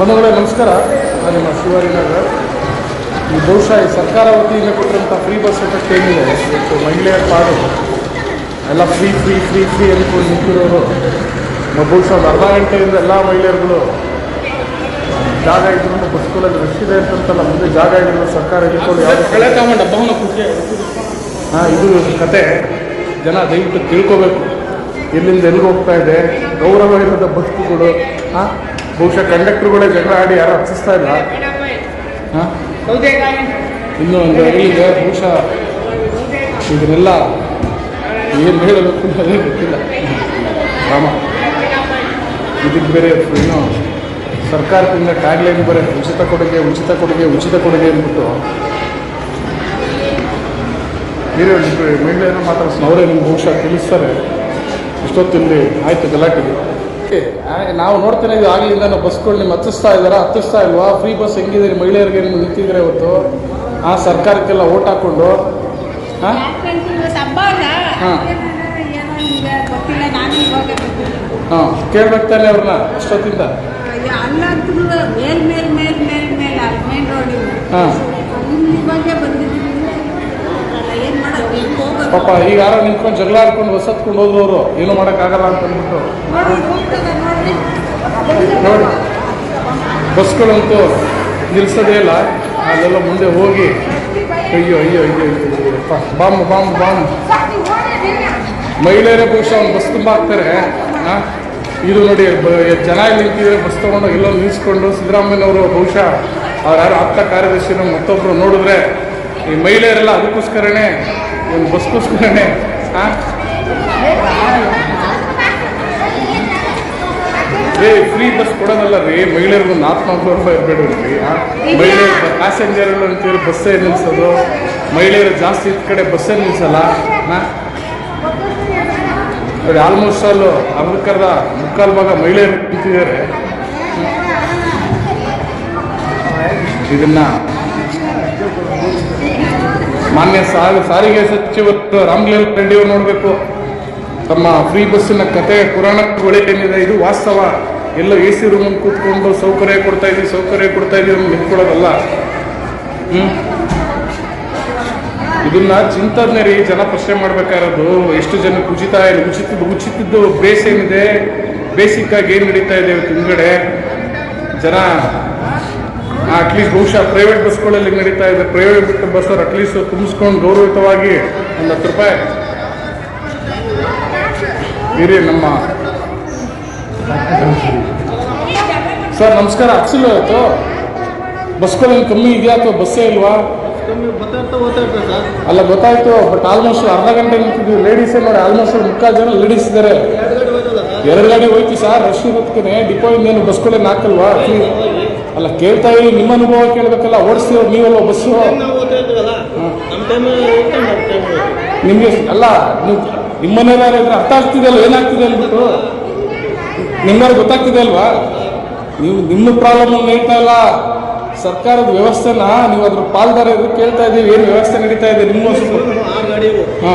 ಬಂಧುಗಳೇ ನಮಸ್ಕಾರ. ನಾನು ನಿಮ್ಮ ಶಿವರಿನಗರ್ ಈ ಬಹುಶಃ ಈ ಸರ್ಕಾರ ವತಿಯಿಂದ ಕೊಟ್ಟಿರುವಂಥ ಫ್ರೀ ಬಸ್ ಎಫೆಕ್ಟ್ ಏನಿದೆ? ಇವತ್ತು ಮಹಿಳೆಯರ ಪಾಡು. ಎಲ್ಲ ಫ್ರೀ ಫ್ರೀ ಫ್ರೀ ಫ್ರೀ ಅಂದ್ಕೊಂಡು ನಿಂತಿರೋರು. ನಮ್ಮ ಬಹುಶಃ ಒಂದು ಅರ್ಧ ಗಂಟೆಯಿಂದ ಎಲ್ಲ ಮಹಿಳೆಯರುಗಳು ಜಾಗ ಇದ್ರು ಬಸ್ಗಳಲ್ಲಿ ರಶ್ ಇದೆ ಅಂತಂತಲ್ಲ ಮುಂದೆ ಜಾಗ ಇದ್ರು ಸರ್ಕಾರ ಹಿಡ್ಕೊಂಡು ಯಾವುದು ಹಾಂ ಇದು ಕತೆ. ಜನ ದಯವಿಟ್ಟು ತಿಳ್ಕೋಬೇಕು. ಎಲ್ಲಿಂದ ಎಲ್ಲಿಗೆ ಹೋಗ್ತಾ ಇದೆ? ಗೌರವ ಇಲ್ಲದ ಬಸ್ಸುಗಳು ಹಾಂ? ಬಹುಶಃ ಕಂಡಕ್ಟರ್ಗಳೇ ಜಗಳ ಆಡಿ ಯಾರು ಹತ್ತಿಸ್ತಾ ಇಲ್ಲ. ಹಾಂ? ಇನ್ನೂ ಒಂದು ಇದೆ ಬಹುಶಃ ಇದನ್ನೆಲ್ಲ ಏನು ಹೇಳಬೇಕು ಅನ್ನೋದೇ ಗೊತ್ತಿಲ್ಲ. ರಾಮ ಇದಕ್ಕೆ ಬೇರೆ ಇನ್ನು ಸರ್ಕಾರದಿಂದ ಟ್ಯಾಗ್ಲೈನ್ ಬರೀ ಉಚಿತ ಕೊಡುಗೆ ಉಚಿತ ಕೊಡುಗೆ ಉಚಿತ ಕೊಡುಗೆ ಅಂದ್ಬಿಟ್ಟು ಬೇರೆ ಮಹಿಳೆಯರು ಮಾತ್ರ ಅವರೇ ನಿಮ್ಗೆ ಬಹುಶಃ ತಿಳಿಸ್ತಾರೆ. ಇಷ್ಟೊತ್ತಿಲ್ಲಿ ಆಯಿತು ಗಲಾಟೆಗೆ. ಆ, ನಾವು ನೋಡ್ತೇನೆ ಇದು ಆಗಲಿಲ್ಲ ನಾವು ಬಸ್ಗಳು ನಿಮ್ಮ ಹತ್ತಿಸ್ತಾ ಇದ್ದಾರಾ ಹತ್ತಿಸ್ತಾ ಇಲ್ವಾ? ಫ್ರೀ ಬಸ್ ಹೆಂಗಿದೆ? ಮಹಿಳೆಯರಿಗೆ ನಿಮ್ಗೆ ನಿಂತಿದ್ರೆ ಇವತ್ತು? ಆ ಸರ್ಕಾರಕ್ಕೆಲ್ಲ ಓಟ್ ಹಾಕ್ಕೊಂಡು ಹಾಂ ಹಾ. ಹಾಂ ಕೇಳ್ಬೇಕು ತಾನೆ ಅವ್ರನ್ನ ಅಷ್ಟೊತ್ತಿಂದ. ಅಯ್ಯೋ, ಅಲ್ಲಂತೂ ಮೇಲ್ ಮೇಲ್ ಮೇಲ್ ಮೇಲ್ ಮೇಲ್ ಅಲ್ಲಿ ಮೇನ್ ರೋಡ್ ಹಾ. ಇಲ್ಲಿ ಬಗ್ಗೆ ಬಂದಿದ್ದೀನಿ ಏನು ಮಾಡೋದು ಈಗ ಹೋಗೋದು ಪಾಪ, ಈಗ ಯಾರೋ ನಿಂತ್ಕೊಂಡು ಜಗಳ ಆಡ್ಕೊಂಡು ಹೊಸತ್ಕೊಂಡು ಹತ್ಕೊಂಡು ಏನು ಮಾಡೋಕ್ಕಾಗಲ್ಲ ಅಂತ ಅಂದ್ಬಿಟ್ಟು ನೋಡಿ, ಬಸ್ಗಳಂತೂ ನಿಲ್ಸೋದೇ ಇಲ್ಲ. ಅಲ್ಲೆಲ್ಲ ಮುಂದೆ ಹೋಗಿ, ಅಯ್ಯೋ ಅಯ್ಯೋ ಅಯ್ಯೋ ಅಯ್ಯೋ ಬಾಂಬ್ ಬಾಂಬ್ ಬಾಂಬ್. ಮಹಿಳೆಯರೇ ಬಹುಶಃ ಒಂದು ಬಸ್ ತುಂಬ ಹಾಕ್ತಾರೆ? ಇದು ನೋಡಿ ಜನ ಇಲ್ಲಿ ನಿಂತಿದ್ರೆ ಬಸ್ ತೊಗೊಂಡು ಎಲ್ಲೋ ನಿಲ್ಲಿಸ್ಕೊಂಡು ಸಿದ್ದರಾಮಯ್ಯನವರು ಬಹುಶಃ ಅವ್ರು ಯಾರು ಆಪ್ತ ಕಾರ್ಯದರ್ಶಿನ ಮತ್ತೊಬ್ಬರು ನೋಡಿದ್ರೆ ಈ ಮಹಿಳೆಯರೆಲ್ಲ ಅದಕ್ಕೋಸ್ಕರನೇ ಒಂದು ಬಸ್ಗೋಸ್ಕರನೇ? ಏ ಫ್ರೀ ಬಸ್ ಕೊಡೋದಲ್ಲ ರೀ ಮಹಿಳೆಯರಿಗೂ ಒಂದು ಆತ್ಮಗೌರವ ಇರಬೇಡ್ರಿ ಮಹಿಳೆಯರು ಪ್ಯಾಸೆಂಜರ್ಗಳು ಅಂತೀರಿ ಬಸ್ಸೇ ನಿಲ್ಲಿಸೋದು ಮಹಿಳೆಯರು ಜಾಸ್ತಿ ಇದ್ದ ಕಡೆ ಬಸ್ಸೇ ನಿಲ್ಲಿಸಲ್ಲ? ನೋಡಿ ಆಲ್ಮೋಸ್ಟ್ ಅಲ್ಲೂ ಅರ್ಧಕ್ಕರ್ಧ ಮುಕ್ಕಾಲು ಭಾಗ ಮಹಿಳೆಯರು ನಿಂತಿದ್ದಾರೆ. ಇದನ್ನ ಮಾನ್ಯ ಸಾರಿ ಸಾರಿಗೆ ಸಚಿವ ರಾಮ್ಲೀಲ್ ರೆಡ್ಡಿ ಅವರು ನೋಡಬೇಕು. ತಮ್ಮ ಫ್ರೀ ಬಸ್ಸಿನ ಕತೆ ಪುರಾಣಗಳು ಏನಿದೆ ಇದು ವಾಸ್ತವ. ಎಲ್ಲ ಎ ಸಿ ರೂಮ್ ಕೂತ್ಕೊಂಡು ಸೌಕರ್ಯ ಕೊಡ್ತಾ ಇದೀವಿ, ಸೌಕರ್ಯ ಕೊಡ್ತಾ ಇದೀವಿ ನಿಂತ್ಕೊಳ್ಳೋದಲ್ಲ. ಇದನ್ನ ಚಿಂತನೆ ರೀ ಜನ ಪ್ರಶ್ನೆ ಮಾಡ್ಬೇಕಾಗಿರೋದು ಎಷ್ಟು ಜನಕ್ಕೆ ಉಚಿತ ಏನು ಉಚಿತದ್ದು ಉಚಿತದ್ದು ಬೇಸ್ ಏನಿದೆ? ಬೇಸಿಕ್ ಆಗಿ ಏನು ನಡೀತಾ ಇದೆ ಇವತ್ತು ಹಿಂದ್ಗಡೆ? ಜನ ಅಟ್ಲೀಸ್ಟ್ ಬಹುಶಃ ಪ್ರೈವೇಟ್ ಬಸ್ಗಳಲ್ಲಿ ನಡೀತಾ ಇದೆ. ಪ್ರೈವೇಟ್ ಬಸ್ ಅವ್ರು ಅಟ್ಲೀಸ್ಟ್ ತುಂಬಿಸ್ಕೊಂಡು ಗೌರವಿತವಾಗಿ ಒಂದು ಹತ್ತು ರೂಪಾಯಿ. ಇರಿ ನಮ್ಮ ಸರ್ ನಮಸ್ಕಾರ. ಅಕ್ಸಿಲ್ ಆಯಿತು? ಬಸ್ಗಳಲ್ಲಿ ಕಮ್ಮಿ ಇದೆಯಾ ಅಥವಾ ಬಸ್ಸೇ ಇಲ್ವಾ? ಅಲ್ಲ ಗೊತ್ತಾಯ್ತು ಬಟ್ ಆಲ್ಮೋಸ್ಟ್ ಅರ್ಧ ಗಂಟೆ ನಿಂತಿದ್ವಿ ಲೇಡೀಸ್ ನೋಡಿ ಆಲ್ಮೋಸ್ಟ್ ಮುಕ್ಕಾಲು ಜನ ಲೇಡೀಸ್ ಇದ್ದಾರೆ ಎರಡು ಗಾಡಿ ಸರ್? ಎರಡು ಗಾಡಿ ಹೋಯ್ತು ಸರ್ ರಶ್ ಇರೋದಕ್ಕೆ ಡಿಪೋ ಇನ್ನೇನು ಬಸ್ಗಳೇನು ಹಾಕಲ್ವಾ ಅಲ್ಲ ಕೇಳ್ತಾ ಇದೀವಿ ನಿಮ್ಮ ಅನುಭವ ಕೇಳಬೇಕಲ್ಲ ಓಡಿಸ್ತೀವ್ರು ನೀವಲ್ಲ ಬಸ್ಸು ನಿಮ್ಗೆ ಅಲ್ಲ ನೀವು ಅರ್ಥ ಆಗ್ತಿದೆ ಅಲ್ವ ಏನಾಗ್ತಿದೆ ಅಂದ್ಬಿಟ್ಟು? ನಿಮ್ಗಾರು ಗೊತ್ತಾಗ್ತಿದೆ ಅಲ್ವಾ? ನೀವು ನಿಮ್ಮ ಪ್ರಾಬ್ಲಮ್ ಹೇಳ್ತಾ ಇಲ್ಲ. ಸರ್ಕಾರದ ವ್ಯವಸ್ಥೆನ ನೀವು ಅದ್ರ ಪಾಲ್ದಾರ ಇದ್ರೆ ಕೇಳ್ತಾ ಇದೀವಿ ಏನು ವ್ಯವಸ್ಥೆ ನಡೀತಾ ಇದೆ ನಿಮ್ಮ ಹಾ.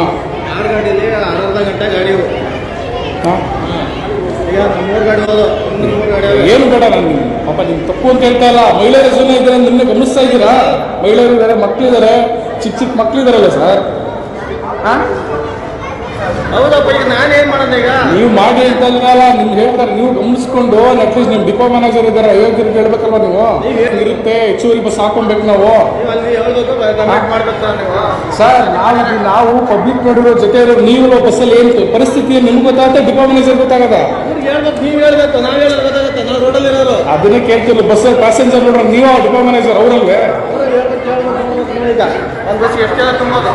ಏನು ಬೇಡ ನಾನು ನಿಮ್ಗೆ. ಪಾಪ ನಿಮ್ಗೆ ತಪ್ಪು ಅಂತ ಹೇಳ್ತಾ ಇಲ್ಲ. ಮಹಿಳೆಯರ ಜನ ಇದ್ದಾರೆ ನಿಮ್ಮ ಗಮನಿಸ್ತಾ ಇದ್ದೀರಾ? ಮಹಿಳೆಯರು ಇದ್ದಾರೆ ಮಕ್ಕಳಿದ್ದಾರೆ ಚಿಕ್ಕ ಚಿಕ್ಕ ಮಕ್ಕಳಿದಾರಲ್ಲ ಸರ್? ಹೌದಪ್ಪ ಈಗ ನಾನೇನ್ ಮಾಡೋದು ಈಗ? ನೀವು ಮಾಡಿ ಅಂತ ಅಲ್ಲ ನಿಮ್ಗೆ ಹೇಳ್ತಾರೆ ನೀವು ಗಮನಿಸ್ಕೊಂಡು ಅಟ್ಲೀಸ್ಟ್ ನಿಮ್ ಡಿಪೋ ಮ್ಯಾನೇಜರ್ ಇದ್ದಾರೆ ಅಯೋಗ್ಯರಿಗೆ ಹೇಳ್ಬೇಕಲ್ವ ನೀವು? ನೀವ್ ಇರುತ್ತೆ ಹೆಚ್ಚುವರಿ ಬಸ್ ಹಾಕೊಬೇಕು ನಾವು. ನೀವು ಅಲ್ಲಿ ಹೇಳ್ಬೇಕು ಕಮೆಂಟ್ ಮಾಡ್ಬೇಕು ಸರ್ ನೀವು? ಸರ್ ನಾವು ನಾವು ಪಬ್ಲಿಕ್ ನೋಡಿರೋ ಜೊತೆ ಇರೋ ನೀವು ಬಸ್ಸಲ್ಲಿ ಏನು ಪರಿಸ್ಥಿತಿ ನಿಮ್ಗೆ ಗೊತ್ತಾಗುತ್ತೆ ಡಿಪೋ ಮ್ಯಾನೇಜರ್ ಗೊತ್ತಾಗದ ನೀವು ಹೇಳ್ಬೇಕು ನಾವು ಹೇಳೋದು ಗೊತ್ತಾಗುತ್ತೆ ನಾವು ರೋಡಲ್ಲಿ ಇರೋರು. ಅದನ್ನೇ ಕೇಳ್ತಿಲ್ಲ ಬಸ್ ಪ್ಯಾಸೆಂಜರ್ ನೋಡ್ರಿ ನೀವು ಡಿಪೋ ಮ್ಯಾನೇಜರ್ ಅವರಲ್ವೇ? ಈಗ ಒಂದು ಬಸ್ ಎಷ್ಟು ಜನ ತುಂಬೋದು?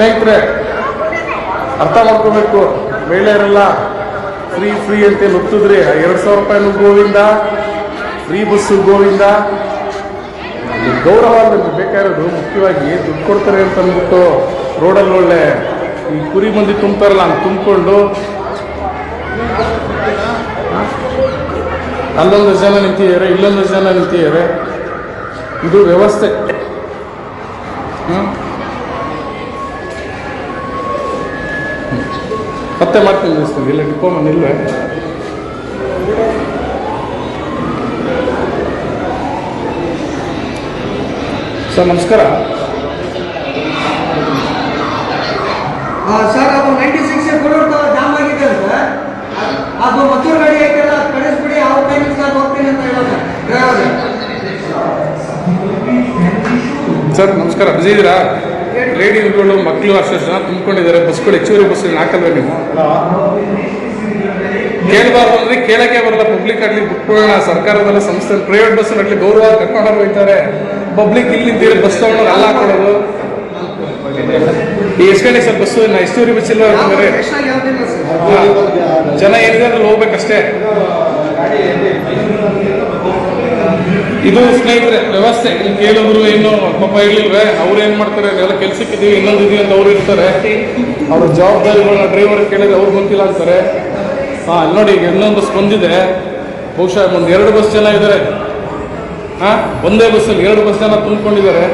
ಸ್ನೇಹಿತರೆ, ಅರ್ಥ ಮಾಡ್ಕೋಬೇಕು. ಮಹಿಳೆಯರೆಲ್ಲ ಫ್ರೀ ಫ್ರೀ ಅಂತ ನುಗ್ತಿದ್ರಿ ಎರಡು ಸಾವಿರ ರೂಪಾಯಿ ಗೋವಿಂದ ಫ್ರೀ ಬಸ್ಸು ಗೋವಿಂದ ಗೌರವ ನಮ್ಗೆ ಬೇಕಾಗಿರೋದು. ಮುಖ್ಯವಾಗಿ ದುಡ್ಡು ಕೊಡ್ತಾರೆ ಅಂತ ಅಂದ್ಬಿಟ್ಟು ರೋಡಲ್ಲಿ ಒಳ್ಳೆ ಈ ಕುರಿ ಮಂದಿ ತುಂಬ್ತಾರಲ್ಲ, ಹಂಗೆ ತುಂಬಿಕೊಂಡು ಅಲ್ಲೊಂದು ಜನ ನಿಂತಿದ್ದಾರೆ, ಇಲ್ಲೊಂದು ಜನ ನಿಂತಿದ್ದಾರೆ. ಇದು ವ್ಯವಸ್ಥೆ. ಹ್ಮ್? ಮತ್ತೆ ಮಾಡ್ತೀನಿ ದೋಸ್ತು ಇಲ್ಲ ಡಿಪ್ಲೊಮಾ ನಿಲ್ವೇ. ಸರ್ ನಮಸ್ಕಾರ. ಸರ್ ಅದು ನೈಂಟಿ ಸಿಕ್ಸ್ ಕೊಡೋರ್ತ ಜಾಮ್ ಆಗಿದೆ ಅಂತ. ಅದು ಮತ್ತೂರು ಗಾಡಿ ಹಾಕಿಲ್ಲ ಕಳಿಸ್ಬಿಡಿ ಯಾವ ಟೈಮಿಂಗ್ ಸರ್ ಹೋಗ್ತೀನಿ ಅಂತ ಹೇಳೋದು. ಸರ್ ನಮಸ್ಕಾರ. ಬಿಜಿ ಇದ್ದೀರಾ ಲೇಡೀಸ್ಗಳು ಮಕ್ಕಳು ಅಷ್ಟು ಜನ ತುಂಬಿಕೊಂಡಿದ್ದಾರೆ. ಬಸ್ಗಳು ಹೆಚ್ಚುವರಿ ಬಸ್ ಹಾಕಲ್ವೇ ನೀವು? ಕೇಳಬಾರ್ದು ಅಂದ್ರೆ ಕೇಳಕ್ಕೆ ಬರಲ್ಲ. ಪಬ್ಲಿಕ್ ಆಗಲಿ ಬಿಟ್ಕೊಳ್ಳೋಣ ಸರ್ಕಾರದಲ್ಲ ಸಂಸ್ಥೆ ಪ್ರೈವೇಟ್ ಬಸ್ ಆಗಲಿ ಗೌರವ ಕರ್ಕೊಂಡು ಹೋಗ್ತಾರೆ ಪಬ್ಲಿಕ್ ಇಲ್ಲಿ ನಿಂತಿರೋ ಬಸ್ ತಗೊಂಡು ಅಲ್ಲ ಹಾಕೊಳ್ಳೋದು ಎಷ್ಟು ಗಂಟೆ ಸರ್ ಬಸ್ಸು ನಾ ಇಷ್ಟೂರಿ ಬಸ್ ಇಲ್ಲ ಅಂತಂದ್ರೆ ಜನ ಏನಿದೆ ಅದ್ರಲ್ಲಿ ಹೋಗ್ಬೇಕಷ್ಟೇ. ಇದು ಸ್ನೇಹಿತರೆ ವ್ಯವಸ್ಥೆ. ಇಲ್ಲಿ ಕೇಳಿದ್ರು ಏನು ಪಾಪ ಹೇಳಿಲ್ವೇ ಅವ್ರು ಏನ್ ಮಾಡ್ತಾರೆ? ಎಲ್ಲ ಕೆಲ್ಸಕ್ಕಿದೀವಿ ಇನ್ನೊಂದು ಇದೀವಿ ಅಂತ ಅವ್ರು ಇರ್ತಾರೆ. ಅವ್ರ ಜವಾಬ್ದಾರಿಗಳನ್ನ ಡ್ರೈವರ್ ಕೇಳಿದ್ರೆ ಅವ್ರು ಗೊತ್ತಿಲ್ಲ ಅಂತಾರೆ. ಹಾ ನೋಡಿ ಈಗ ಇನ್ನೊಂದು ಬಸ್ ಬಂದಿದೆ. ಬಹುಶಃ ಒಂದು ಎರಡು ಬಸ್ ಜನ ಇದ್ದಾರೆ ಹಾ ಒಂದೇ ಬಸ್ಸಲ್ಲಿ ಎರಡು ಬಸ್ ಜನ ತುಂಬಿಕೊಂಡಿದ್ದಾರೆ.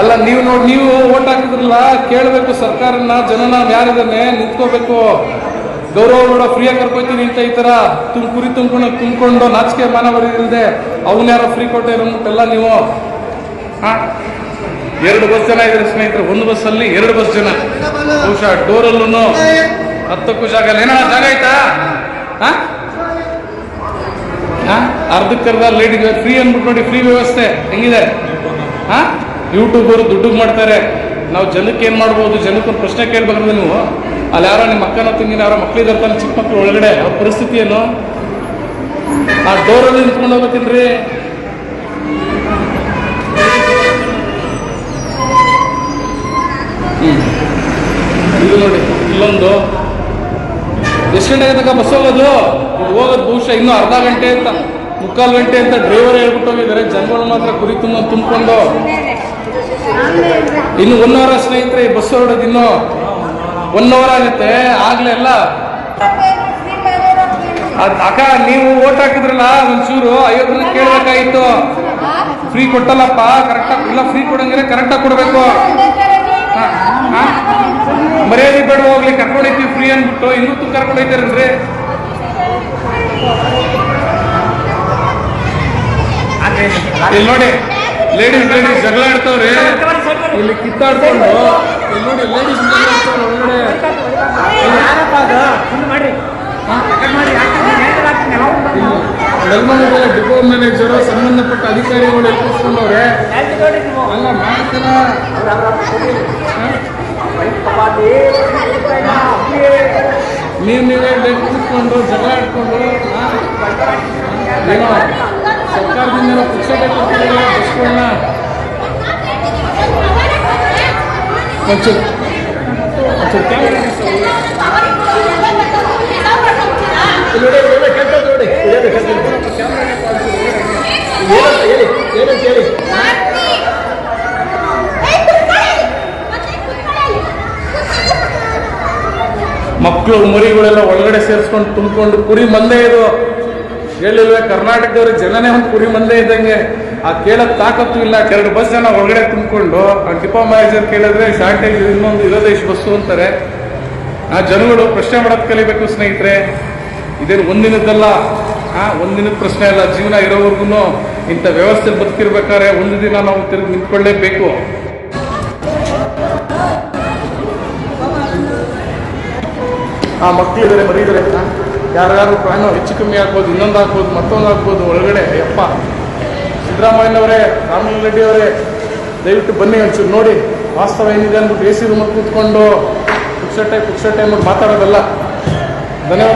ಅಲ್ಲ ನೀವು ನೋಡಿ ನೀವು ಓಟ್ ಹಾಕಿದ್ರಲ್ಲ ಕೇಳಬೇಕು ಸರ್ಕಾರನ ಜನನ ಯಾರಿದ್ದಾನೆ ನಿಂತ್ಕೋಬೇಕು. ಗೌರವ ನೋಡ ಫ್ರೀಯಾಗಿ ಕರ್ಕೊತೀನಿ ಅಂತ ಈ ತರ ತುಂಬ ಕುರಿ ತುಂಬ್ಕೊಂಡು ತುಂಬಿಕೊಂಡು ನಾಚಿಕೆ ಮಾನ ಬರೀದಿಲ್ಲದೆ ಅವನ್ನ ಯಾರೋ ಫ್ರೀ ಕೊಟ್ಟೆ ಎಲ್ಲ ನೀವು? ಎರಡು ಬಸ್ ಜನ ಇದ್ರೆ ಸ್ನೇಹಿತರೆ, ಒಂದು ಬಸ್ಸಲ್ಲಿ ಎರಡು ಬಸ್ ಜನ. ಬಹುಶಃ ಡೋರಲ್ಲೂ ಹತ್ತಕ್ಕೂ ಜಾಗ ಏನೋ ಜಾಗ ಆಯ್ತಾ? ಅರ್ಧಕ್ಕರ್ಧ ಲೇಡಿಗೆ ಫ್ರೀ ಅಂದ್ಬಿಟ್ಟು ನೋಡಿ ಫ್ರೀ ವ್ಯವಸ್ಥೆ ಹೆಂಗಿದೆ? ಹಾ? ಯೂಟ್ಯೂಬರು ದುಡ್ಡು ಮಾಡ್ತಾರೆ. ನಾವು ಜನಕ್ಕೆ ಏನು ಮಾಡ್ಬೋದು? ಜನಕ್ಕೊಂದು ಪ್ರಶ್ನೆ ಕೇಳ್ಬೇಕಂದ್ರೆ ನೀವು? ಅಲ್ಲಿ ಯಾರೋ ನಿಮ್ಮ ಅಕ್ಕನ ತಂಗಿನ ಯಾರೋ ಮಕ್ಳಿದಾರೆ ಚಿಕ್ಕ ಮಕ್ಕಳು ಒಳಗಡೆ ಅವ್ರ ಪರಿಸ್ಥಿತಿ ಏನು ಆ ಡೋರಲ್ಲಿ ನಿಂತ್ಕೊಂಡು ಹೋಗ್ಬೇಕೇನ್ರಿ. ಇದು ನೋಡಿ, ಇಲ್ಲೊಂದು. ಎಷ್ಟು ಗಂಟೆಗೆ ತನಕ ಬಸ್ ಹೋಗೋದು? ಹೋಗೋದು ಬಹುಶಃ ಇನ್ನೂ ಅರ್ಧ ಗಂಟೆ ಅಂತ, ಮುಕ್ಕಾಲು ಗಂಟೆ ಅಂತ ಡ್ರೈವರ್ ಹೇಳ್ಬಿಟ್ಟು ಹೋಗಿದ್ದಾರೆ. ಜನಗಳು ಮಾತ್ರ ಕುರಿ ತುಂಬ ತುಂಬಿಕೊಂಡು. ಇನ್ನು ಒನ್ ಅವರ್ ಸ್ನೇಹಿತರೆ, ಈ ಬಸ್ ಹೊರಡೋದು ಇನ್ನು. ಒನ್ ಅವರ್ ಆಗುತ್ತೆ ಆಗ್ಲೇ ಅಲ್ಲ? ಅದ್ ಅಕ್ಕ, ನೀವು ಓಟ್ ಹಾಕಿದ್ರಲ್ಲ, ಒಂಚೂರು ಐವತ್ತು ಕೇಳಬೇಕಾಗಿತ್ತು. ಫ್ರೀ ಕೊಟ್ಟಲ್ಲಪ್ಪ ಕರೆಕ್ಟಾಗಿ ಇಲ್ಲ ಫ್ರೀ ಕೊಡಂಗಿದ್ರೆ ಕರೆಕ್ಟಾಗಿ ಕೊಡಬೇಕು. ಮರ್ಯಾದೆ ಬೇಡ ಹೋಗ್ಲಿ ಕರ್ಕೊಂಡೈತಿ ಫ್ರೀ ಅಂದ್ಬಿಟ್ಟು ಇನ್ನೂ ತುಂಬ ಕರ್ಕೊಂಡು ಹೋಗ್ತಾರಲ್ರಿ ಇಲ್ಲಿ ನೋಡಿ ಲೇಡೀಸ್ ಲೇಡೀಸ್ ಜಗಳ ಆಡ್ತಾವ್ರಿ. ಇಲ್ಲಿ ಕಿತ್ತಾಡ್ಕೊಂಡು, ಇಲ್ಲಿ ನೋಡಿ ಲೇಡೀಸ್ ಡಿಪೋ ಮ್ಯಾನೇಜರು ಸಂಬಂಧಪಟ್ಟ ಅಧಿಕಾರಿಗಳು ಎದುರಿಸ್ಕೊಂಡವ್ರೆ ಅಲ್ಲ ಮಾಡ್ತಾರ ನೀವು ನೀವೇ ಬೇಕು ಕೂತ್ಕೊಂಡು ಜಗಳ ಆಡ್ಕೊಂಡು ಸರ್ಕಾರದಿಂದ ಕೊಡ್ತಿದ್ದಾರೆ ಬಸ್ಗಳನ್ನ? ಒಂಚೂರು. ಕ್ಯಾಮ್ರಾ ಮಕ್ಕಳು ಮರಿಗಳೆಲ್ಲ ಒಳಗಡೆ ಸೇರಿಸ್ಕೊಂಡು ತುಂಬಿಕೊಂಡು ಕುರಿ ಮಂದೆ ಇದು. ಹೇಳಿಲ್ವೇ, ಕರ್ನಾಟಕದವ್ರ ಜನನೇ ಒಂದು ಕುರಿ ಮಂದೆ ಇದ್ದಂಗೆ. ಆ ಕೇಳಕ್ ತಾಕತ್ತು ಇಲ್ಲ ಎರಡು ಬಸ್ ಜನ ಒಳಗಡೆ ತುಂಬಿಕೊಂಡು. ಆ ಡಿಪೋ ಮ್ಯಾನೇಜರ್ ಕೇಳಿದ್ರೆ ಶಾರ್ಟೇಜ್ ಇನ್ನೊಂದು ಇರೋದೇ ಇಷ್ಟು ಬಸ್ಸು ಅಂತಾರೆ. ಆ ಜನಗಳು ಪ್ರಶ್ನೆ ಮಾಡೋದು ಕಲಿಬೇಕು ಸ್ನೇಹಿತರೆ. ಇದೇನು ಒಂದಿನದ್ದಲ್ಲ ಒಂದಿನದ ಪ್ರಶ್ನೆ ಅಲ್ಲ. ಜೀವನ ಇರೋವರೆಗೂ ಇಂಥ ವ್ಯವಸ್ಥೆ ಬದುಕಿರ್ಬೇಕಾದ್ರೆ ಒಂದು ದಿನ ನಾವು ತಿರುಗಿ ನಿಂತ್ಕೊಳ್ಳೇಬೇಕು ಆ ಮಕ್ಕಳಿದ್ದಾರೆ ಬರೀದರೆ ಯಾರ್ಯಾರು ಪ್ರಾಣ ಹೆಚ್ಚು ಕಮ್ಮಿ ಆಗ್ಬೋದು, ಇನ್ನೊಂದು ಆಗ್ಬೋದು, ಮತ್ತೊಂದು ಆಗ್ಬೋದು, ಒಳಗಡೆ, ಯಪ್ಪ. ಸಿದ್ದರಾಮಯ್ಯನವರೇ, ರಾಮಲಿಂಗ ಅವರೇ, ದಯವಿಟ್ಟು ಬನ್ನಿ ಒಂಚೂರು ನೋಡಿ. ವಾಸ್ತವ ಏನಿದೆ ಅಂದ್ಬಿಟ್ಟು ಎ ಸಿ ರೂಮಲ್ಲಿ ಕೂತ್ಕೊಂಡು ಪುಕ್ಸಟ್ಟೆ ಪುಕ್ಸಟ್ಟೆ ಅಂದ್ಬಿಟ್ಟು ಮಾತಾಡೋದಲ್ಲ. ಧನ್ಯವಾದ.